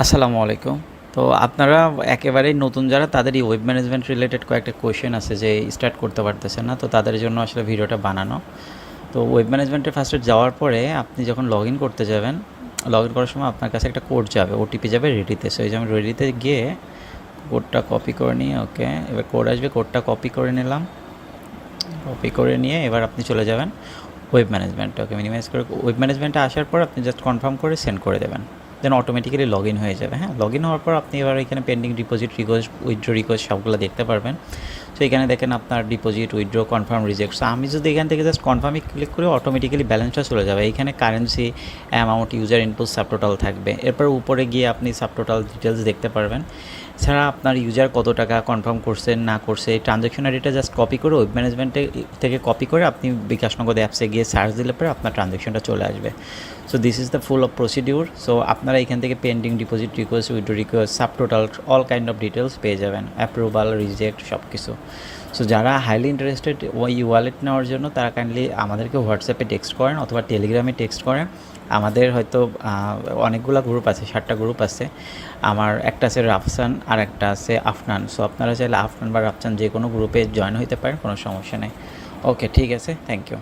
আসসালামু আলাইকুম। তো আপনারা একেবারেই নতুন যারা, তাদের এই ওয়েব ম্যানেজমেন্ট রিলেটেড কয়েকটা কোয়েশ্চেন আছে যে স্টার্ট করতে পারতেছেন না, তো তাদের জন্য আসলে ভিডিওটা বানানো। তো ওয়েব ম্যানেজমেন্টে ফার্স্টে যাওয়ার পরে আপনি যখন লগ ইন করতে যাবেন লগ ইন করার সময় আপনার কাছে একটা কোড যাবে ওটিপি যাবে রেডিতে সো এই যে আমি রেডিতে গিয়ে কোডটা কপি করে নিয়ে ওকে এবার কোড আসবে কোডটা কপি করে নিলাম। কপি করে নিয়ে এবার আপনি চলে যাবেন ওয়েব ম্যানেজমেন্টে ওকে মিনিমাইজ করে ওয়েব ম্যানেজমেন্টে আসার পর আপনি জাস্ট কনফার্ম করে সেন্ড করে দেবেন। দেন অটোমেটিক্যালি লগ ইন হয়ে যাবে হ্যাঁ? লগ ইন হওয়ার পর আপনি এবার এখানে pending deposit request withdraw request সবগুলো দেখতে পারবেন। সো এখানে দেখেন আপনার deposit withdraw confirm reject so আমি যদি এখান থেকে জাস্ট কনফার্মে ক্লিক করে অটোমেটিক্যালি ব্যালেন্সটা চলে যাবে। এখানে currency amount user input subtotal থাকবে। এরপর উপরে গিয়ে আপনি সাবটোটাল ডিটেলস দেখতে পারবেন। ছাড়া আপনার ইউজার কত টাকা কনফার্ম করছেন, না করছে, এই ট্রানজ্যাকশন আইডিটা জাস্ট কপি করে ওয়েব ম্যানেজমেন্টে থেকে কপি করে আপনি বিকাশ নগদ অ্যাপসে গিয়ে সার্চ দিলে পরে আপনার ট্রানজ্যাকশনটা চলে আসবে। So this is the full of procedure so আপনারা এখান থেকে pending deposit request withdraw request subtotal all kind of details পেয়ে যাবেন। অ্যাপ্রুভাল রিজেক্ট সব কিছু সো যারা হাইলি ইন্টারেস্টেড ওই ওয়ালেট নেওয়ার জন্য, তারা কাইন্ডলি আমাদেরকে হোয়াটসঅ্যাপে টেক্সট করেন অথবা টেলিগ্রামে টেক্সট করেন। আমাদের হয়তো অনেকগুলো গ্রুপ আছে, সাতটা গ্রুপ আছে। আমার একটা আছে রাফসান আর একটা আছে আফনান সো আপনারা চাইলে আফনান বা রাফসান যে কোনো গ্রুপে জয়েন হতে পারেন, কোনো সমস্যা নেই। ওকে ঠিক আছে থ্যাংক ইউ